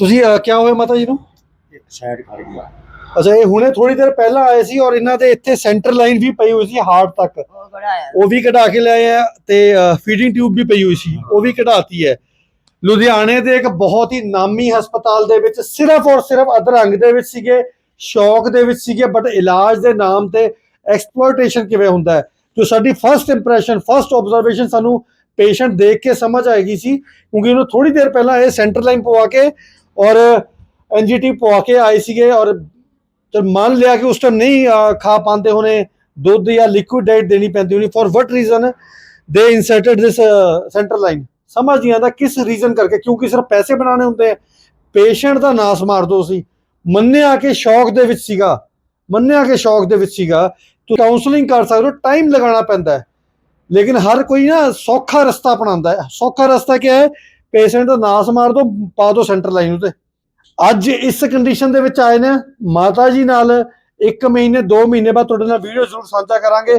ਤੁਸੀਂ ਅਹ, ਕਿਆ ਹੋਇਆ ਮਾਤਾ ਜੀ ਨੂੰ? ਸਾਈਡ ਖੜ ਗਿਆ। ਅੱਛਾ ਇਹ ਹੁਣੇ ਥੋੜੀ ਦੇਰ ਪਹਿਲਾਂ ਆਏ ਸੀ ਔਰ ਇਹਨਾਂ ਦੇ ਇੱਥੇ ਸੈਂਟਰ ਲਾਈਨ ਵੀ ਪਈ ਹੋਈ ਸੀ ਹਾਰਟ ਤੱਕ। ਉਹ ਬੜਾ ਹੈ ਉਹ ਵੀ ਕਢਾ ਕੇ ਲਿਆਏ ਆ ਤੇ ਫੀਡਿੰਗ ਟਿਊਬ ਵੀ ਪਈ ਹੋਈ ਸੀ ਉਹ ਵੀ ਕਢਾਤੀ ਹੈ। ਲੁਧਿਆਣੇ ਦੇ ਇੱਕ ਬਹੁਤ ਹੀ ਨਾਮੀ ਹਸਪਤਾਲ ਦੇ ਵਿੱਚ ਸਿਰਫ ਔਰ ਸਿਰਫ ਅਧਰੰਗ ਦੇ ਵਿੱਚ ਸੀਗੇ ਸ਼ੌਕ ਦੇ ਵਿੱਚ ਸੀਗੇ ਬਟ ਇਲਾਜ ਦੇ ਨਾਮ ਤੇ ਐਕਸਪਲੋਇਟੇਸ਼ਨ ਕਿਵੇਂ ਹੁੰਦਾ ਹੈ? ਜੋ ਸਾਡੀ ਫਰਸਟ ਇੰਪ੍ਰੈਸ਼ਨ ਫਰਸਟ ਆਬਜ਼ਰਵੇਸ਼ਨ ਸਾਨੂੰ ਪੇਸ਼ੈਂਟ ਦੇਖ ਕੇ ਸਮਝ ਆਏਗੀ ਸੀ ਕਿਉਂਕਿ ਉਹਨੂੰ ਥੋੜੀ ਦੇਰ ਪਹਿਲਾਂ ਇਹ ਸੈਂਟਰ ਲਾਈਨ ਪਵਾ ਕੇ ਔਰ ਐਨਜੀਟੀ ਪਵਾ ਕੇ ਆਏ ਸੀਗੇ ਔਰ ਜਦ ਮੰਨ ਲਿਆ ਕਿ ਉਸ ਟਾਈਮ ਨਹੀਂ ਖਾ ਪਾਉਂਦੇ ਹੋਣੇ, ਦੁੱਧ ਜਾਂ ਲਿਕੁਇਡ ਡਾਈਟ ਦੇਣੀ ਪੈਂਦੀ ਹੋਣੀ ਫॉर ਵਟ ਰੀਜ਼ਨ ਦੇ ਇਨਸਰਟਡ ਦਿਸ ਸੈਂਟਰ ਲਾਈਨ ਸਮਝ ਨਹੀਂ ਆਉਂਦਾ ਕਿਸ ਰੀਜ਼ਨ ਕਰਕੇ, ਕਿਉਂਕਿ ਸਿਰਫ ਪੈਸੇ ਬਣਾਉਣੇ ਹੁੰਦੇ ਆ। ਪੇਸ਼ੈਂਟ ਦਾ ਨਾਸ ਮਾਰ ਦੋ ਸੀ। ਮੰਨਿਆ ਕਿ ਸ਼ੌਕ ਦੇ ਵਿੱਚ ਸੀਗਾ। ਮੰਨਿਆ ਕਿ ਸ਼ੌਕ ਦੇ ਵਿੱਚ ਸੀਗਾ। ਤੁਸੀਂ ਕਾਉਂਸਲਿੰਗ ਕਰ ਸਕਦੇ ਹੋ ਟਾਈਮ ਲਗਾਉਣਾ ਪੈਂਦਾ ਹੈ। ਲੇਕਿਨ ਹਰ ਕੋਈ ਨਾ ਸੌਖਾ ਰਸਤਾ ਅਪਣਾਉਂਦਾ ਹੈ। ਸੌਖਾ ਰਸਤਾ ਕੀ ਹੈ? ਪੇਸ਼ੈਂਟ ਦਾ ਨਾਸ ਮਾਰ ਦੋ, ਪਾ ਦੋ ਸੈਂਟਰ ਲਾਈਨ ਉਤੇ। ਅੱਜ ਇਸ ਕੰਡੀਸ਼ਨ ਦੇ ਵਿੱਚ ਆਏ ਨੇ, ਮਾਤਾ ਜੀ ਨਾਲ 1 ਮਹੀਨੇ 2 ਮਹੀਨੇ ਬਾਅਦ ਤੁਹਾਡੇ ਨਾਲ ਵੀਡੀਓ ਜ਼ਰੂਰ ਸਾਂਝਾ ਕਰਾਂਗੇ।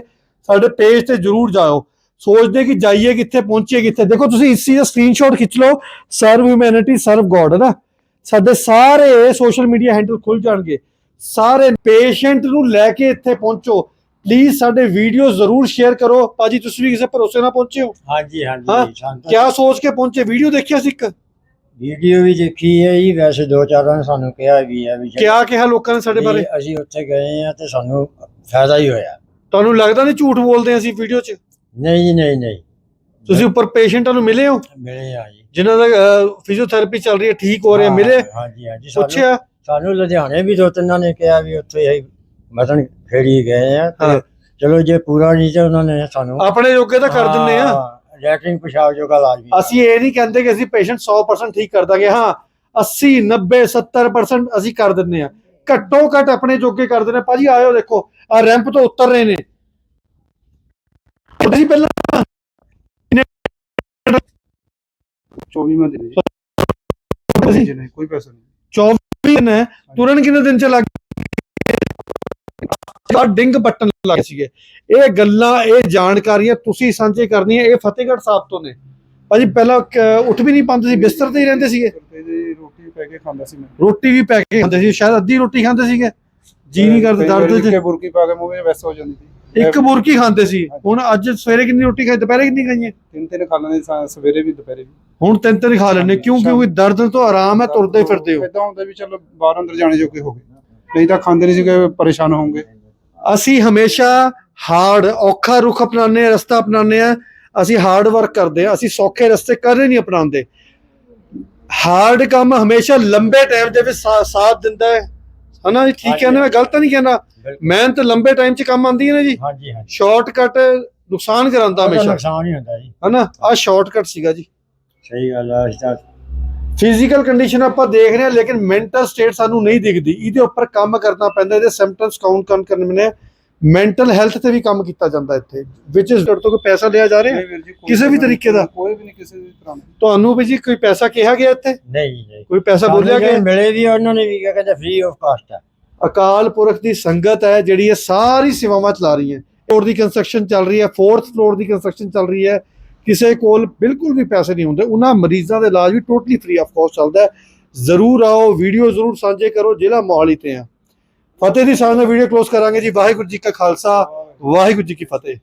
ਸਾਡੇ ਪੇਜ ਤੇ ਜ਼ਰੂਰ ਜਾਓ। ਸੋਚਦੇ ਕਿ ਜਾਈਏ ਕਿੱਥੇ, ਪਹੁੰਚੀਏ ਕਿੱਥੇ। ਦੇਖੋ, ਤੁਸੀਂ ਇਸ ਚੀਜ਼ ਦਾ ਸਕਰੀਨਸ਼ਾਟ ਖਿੱਚ ਲਓ। ਸਰਵ ਹਿਊਮੈਨਿਟੀ ਸਰਵ ਗੋਡ ਹੈ ਨਾ? ਸਾਡੇ ਸਾਰੇ ਸੋਸ਼ਲ ਮੀਡੀਆ ਹੈਂਡਲ ਖੁੱਲ ਜਾਣਗੇ। ਸਾਰੇ ਪੇਸ਼ੈਂਟ ਨੂੰ ਲੈ ਕੇ ਇੱਥੇ ਪਹੁੰਚੋ। ਪਲੀਜ਼ ਸਾਡੇ ਵੀਡੀਓ ਜ਼ਰੂਰ ਸ਼ੇਅਰ ਕਰੋ। ਭਾਜੀ ਤੁਸੀਂ ਵੀ ਕਿਸੇ ਭਰੋਸੇ ਨਾਲ ਪਹੁੰਚੇ ਹੋ? ਹਾਂਜੀ ਹਾਂ, ਹਾਂਜੀ ਸਾਨੂੰ ਤਾਂ ਕਿਆ ਸੋਚ ਕੇ ਪਹੁੰਚੇ? ਵੀਡੀਓ ਦੇਖਿਆ ਸੀ ਇੱਕ? ਵੀਡੀਓ ਵੀ ਦੇਖੀ ਹੈ ਜੀ ਵੈਸੇ ਦੋ ਚਾਰਾਂ ਨੇ ਸਾਨੂੰ ਕਿਹਾ ਵੀ ਹੈ ਵੀ ਕਿਆ ਕਿਹਾ ਲੋਕਾਂ ਨੇ ਸਾਡੇ ਬਾਰੇ? ਅਸੀਂ ਉੱਥੇ ਗਏ ਆ ਤੇ ਸਾਨੂੰ ਫਾਇਦਾ ਹੀ ਹੋਇਆ। ਤੁਹਾਨੂੰ ਲੱਗਦਾ ਨਹੀਂ ਝੂਠ ਬੋਲਦੇ ਹਾਂ ਅਸੀਂ ਵੀਡੀਓ 'ਚ? ਨਹੀਂ ਨਹੀਂ ਨਹੀਂ। ਤੁਸੀਂ ਉੱਪਰ ਪੇਸ਼ੈਂਟਾਂ ਨੂੰ ਮਿਲੇ ਹੋ? ਮਿਲੇ ਆ ਜੀ। ਜਿਨ੍ਹਾਂ ਦਾ ਫਿਜ਼ੀਓਥੈਰੇਪੀ ਚੱਲ ਰਹੀ ਹੈ ਠੀਕ ਹੋ ਰਹੇ ਹਾਂ, ਮਿਲੇ? ਹਾਂਜੀ ਹਾਂਜੀ ਪੁੱਛਿਆ? ਸਾਨੂੰ ਲੁਧਿਆਣੇ ਵੀ ਦੋ ਤਿੰਨਾਂ ਨੇ ਕਿਹਾ ਵੀ ਉੱਥੇ ਅਸੀਂ ਮਤਲਬ ਫੇਰੀ ਗਏ ਆ ਤੇ ਚਲੋ ਜੇ ਪੂਰਾ ਨਹੀਂ ਤੇ ਉਹਨਾਂ ਨੇ ਸਾਨੂੰ ਆਪਣੇ ਜੋਗੇ ਤਾਂ ਕਰ ਦਿੰਨੇ ਆ। ਹਾਂ, ਪਿਸ਼ਾਬ ਜੋਗਾ ਲਾਜ਼ਮੀ ਆ। ਅਸੀਂ ਇਹ ਨਹੀਂ ਕਹਿੰਦੇ ਕਿ ਅਸੀਂ ਪੇਸ਼ੈਂਟ 100% ਠੀਕ ਕਰ ਦਾਂਗੇ। ਹਾਂ 80 90 70% ਅਸੀਂ ਕਰ ਦਿੰਨੇ ਆ। ਘੱਟੋ ਘੱਟ ਆਪਣੇ ਜੋਗੇ ਕਰ ਦਿੰਨੇ ਆ। ਭਾਜੀ ਆਇਓ ਦੇਖੋ ਆ ਰੈਂਪ ਤੋਂ ਉਤਰ ਰਹੇ ਨੇ। ਤੁਸੀਂ ਪਹਿਲਾਂ 24 ਮੈਂ ਦੇ ਦੇ ਕੋਈ ਪੈਸਾ ਨਹੀਂ। 24 ਦਿਨ ਤੁਰਨ ਕਿੰਨੇ ਦਿਨ ਚ ਲੱਗ ਆ ਡਿੰਗ ਬਟਨ ਲੱਗੇ ਸੀਗੇ। ਇਹ ਗੱਲਾਂ ਇਹ ਜਾਣਕਾਰੀਆਂ ਤੁਸੀਂ ਸਾਂਝੇ ਕਰਨੀਆਂ ਇਹ ਫਤਿਹਗੜ੍ਹ ਸਾਹਿਬ ਤੋਂ ਨੇ। ਭਾਜੀ ਪਹਿਲਾਂ ਉੱਠ ਵੀ ਨਹੀਂ ਪਾਉਂਦੇ ਸੀ ਬਿਸਤਰ ਤੇ ਹੀ ਰਹਿੰਦੇ ਸੀਗੇ। ਤੇ ਰੋਟੀ ਪੈ ਕੇ ਖਾਂਦਾ ਸੀ ਮੈਂ। ਰੋਟੀ ਵੀ ਪੈ ਕੇ ਖਾਂਦੇ ਸੀ ਸ਼ਾਇਦ ਅੱਧੀ ਰੋਟੀ ਖਾਂਦੇ ਸੀਗੇ। ਜੀ ਨਹੀਂ ਕਰਦਾ ਦਰਦ ਚ। ਬੁਰਕੀ ਪਾ ਕੇ ਮੂੰਹ ਵਿੱਚ ਵੈਸ ਹੋ ਜਾਂਦੀ ਸੀ। ਇੱਕ ਬੁਰਕੀ ਖਾਂਦੇ ਸੀ। ਹੁਣ ਅੱਜ ਸਵੇਰੇ ਕਿੰਨੀ ਰੋਟੀ ਖਾਈ ਦੁਪਹਿਰੇ ਕਿੰਨੀ ਖਾਈਏ? ਤਿੰਨ ਤਿੰਨ ਖਾ ਲੈਂਦੇ ਸਵੇਰੇ ਵੀ ਦੁਪਹਿਰੇ ਵੀ। ਹੁਣ ਤਿੰਨ ਤਿੰਨ ਖਾ ਲੈਣੇ ਕਿਉਂ ਕਿਉਂਕਿ ਦਰਦ ਤੋਂ ਆਰਾਮ ਹੈ ਤੁਰਦੇ ਫਿਰਦੇ ਹੋ। ਇਦਾਂ ਹੁੰਦਾ ਵੀ ਚਲੋ ਬਾਹਰ ਅੰਦਰ ਜਾਣੇ ਜੋਗੇ ਹੋ ਗਏ। ਨਹੀਂ ਤਾਂ ਖਾਂਦੇ ਨਹੀਂ ਸੀਗੇ ਪਰੇਸ਼ਾਨ ਹੋਣਗੇ ਅਸੀਂ ਹਮੇਸ਼ਾ ਹਾਰਡ ਔਖਾ ਰੁਖ ਅਪਣਾਉਂਦੇ ਹਾਂ ਰਸਤਾ ਅਪਣਾਉਂਦੇ ਆ ਅਸੀਂ ਹਾਰਡ ਵਰਕ ਕਰਦੇ ਆ ਅਸੀਂ ਸੌਖੇ ਰਸਤੇ ਕਦੇ ਨਹੀਂ ਅਪਣਾਉਂਦੇ। ਹਾਰਡ ਕੰਮ ਹਮੇਸ਼ਾ ਲੰਬੇ ਟਾਈਮ ਦੇ ਵਿੱਚ ਸਾਥ ਦਿੰਦਾ ਹੈ। ਹਨਾ ਜੀ ਠੀਕ ਹੈ ਨਾ ਮੈਂ ਗਲਤ ਨਹੀਂ ਕਹਿੰਦਾ। ਮਿਹਨਤ ਲੰਬੇ ਟਾਈਮ 'ਚ ਕੰਮ ਆਉਂਦੀ ਹੈ ਨਾ ਜੀ। ਹਾਂਜੀ ਹਾਂਜੀ। ਸ਼ਾਰਟਕਟ ਨੁਕਸਾਨ ਕਰਾਂਦਾ ਹਮੇਸ਼ਾ। ਨੁਕਸਾਨ ਹੀ ਹੁੰਦਾ ਜੀ। ਹਨਾ ਆ ਸ਼ਾਰਟਕਟ ਸੀਗਾ ਜੀ। ਸਹੀ ਗੱਲ ਆ ਅਸੀਂ ਤਾਂ ਫਿਜ਼ੀਕਲ ਕੰਡੀਸ਼ਨ ਆਪਾਂ ਦੇਖ ਰਹੇ ਹਾਂ ਲੇਕਿਨ ਮੈਂਟਲ ਸਟੇਟ ਸਾਨੂੰ ਨਹੀਂ ਦਿਖਦੀ। ਇਹਦੇ ਉੱਪਰ ਕੰਮ ਕਰਨਾ ਪੈਂਦਾ ਇਹਦੇ ਸਿੰਪਟਮਸ ਕਾਊਂਟ ਕਰਨ ਕਰਨੇ। ਨੇ ਮੈਂਟਲ ਹੈਲਥ ਤੇ ਵੀ ਕੰਮ ਕੀਤਾ ਜਾਂਦਾ ਇੱਥੇ ਵਿਚ ਇਸ ਤੋਂ ਕੋਈ ਪੈਸਾ ਲਿਆ ਜਾ ਰਿਹਾ? ਕਿਸੇ ਵੀ ਤਰੀਕੇ ਦਾ? ਕੋਈ ਵੀ ਨਹੀਂ ਕਿਸੇ ਵੀ ਤਰ੍ਹਾਂ ਦਾ। ਤੁਹਾਨੂੰ ਵੀ ਜੀ ਕੋਈ ਪੈਸਾ ਕਿਹਾ ਗਿਆ ਇੱਥੇ? ਨਹੀਂ ਨਹੀਂ। ਕੋਈ ਪੈਸਾ ਬੋਲਿਆ ਗਿਆ? ਮਿਲੇ ਵੀ ਉਹਨਾਂ ਨੇ ਵੀ ਕਿਹਾ ਕਹਿੰਦੇ ਫ੍ਰੀ ਆਫ ਕਾਸਟ ਹੈ ਅਕਾਲ ਪੁਰਖ ਦੀ ਸੰਗਤ ਹੈ ਜਿਹੜੀ ਇਹ ਸਾਰੀ ਸੇਵਾਵਾਂ ਚਲਾ ਰਹੀ ਹੈ। ਫਲੋਰ ਦੀ ਕੰਸਟਰਕਸ਼ਨ ਚੱਲ ਰਹੀ ਹੈ 4th ਫਲੋਰ ਦੀ ਕੰਸਟਰਕਸ਼ਨ ਚੱਲ ਰਹੀ ਹੈ। ਕਿਸੇ ਕੋਲ ਬਿਲਕੁਲ ਵੀ ਪੈਸੇ ਨਹੀਂ ਹੁੰਦੇ, ਉਹਨਾਂ ਮਰੀਜ਼ਾਂ ਦਾ ਇਲਾਜ ਵੀ ਟੋਟਲੀ ਫ੍ਰੀ ਆਫ ਕਾਸਟ ਚੱਲਦਾ ਹੈ। ਜ਼ਰੂਰ ਆਓ ਵੀਡੀਓ ਜ਼ਰੂਰ ਸਾਂਝੇ ਕਰੋ, ਜ਼ਿਲ੍ਹਾ ਮੋਹਾਲੀ ਤੇ ਆ। ਫਤਿਹ ਦੀ ਸਾਂਝ ਨਾਲ ਵੀਡੀਓ ਕਲੋਜ਼ ਕਰਾਂਗੇ ਜੀ। ਵਾਹਿਗੁਰੂ ਜੀ ਕਾ ਖਾਲਸਾ, ਵਾਹਿਗੁਰੂ ਜੀ ਕੀ ਫਤਿਹ।